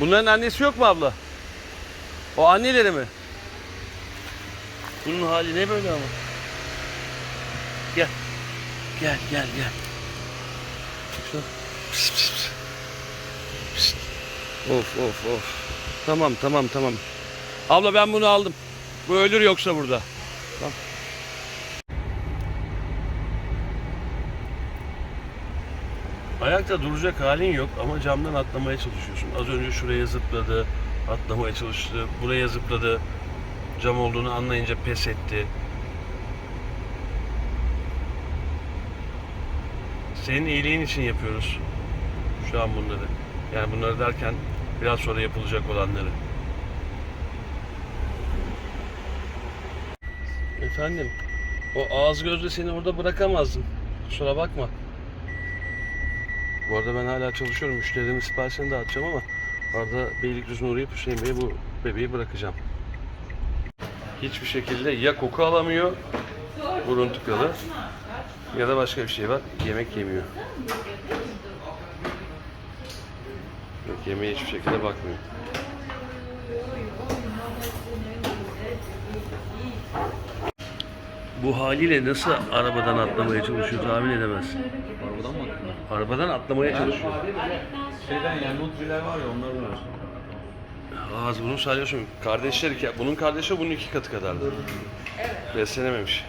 Bunların annesi yok mu abla? O anneleri mi? Bunun hali ne böyle ama? Gel. Gel gel gel. Şu. Pıs, pıs, pıs. Pıs. Of of of. Tamam tamam tamam. Abla ben bunu aldım. Bu ölür yoksa burada. Tamam. Ayakta duracak halin yok ama camdan atlamaya çalışıyorsun. Az önce şuraya zıpladı, atlamaya çalıştı. Buraya zıpladı. Cam olduğunu anlayınca pes etti. Senin iyiliğin için yapıyoruz şu an bunları. Yani bunları derken biraz sonra yapılacak olanları. Efendim, o ağız gözle seni orada bırakamazdım. Kusura bakma. Bu arada ben hala çalışıyorum. Müşterilerimin siparişini dağıtacağım ama arada Beylikdüzü'ne uğrayıp Hüseyin Bey'e bu bebeği bırakacağım. Hiçbir şekilde ya koku alamıyor, burun tıkalı ya da başka bir şey var. Yemek yemiyor. Yok yemeğe hiçbir şekilde bakmıyor. Bu haliyle nasıl arabadan atlamaya çalışıyor tahmin edemezsin. Arabadan mı attın? Arabadan atlamaya çalışıyor. Şeyden yani Nutriler var ya onlardan olsun. Ağız bunu salyosun. Kardeşler iki, bunun kardeşi bunun iki katı kadardı. Evet. Beslenememiş.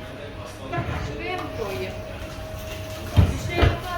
Şuraya mı koyayım? Bir şey yapmaz.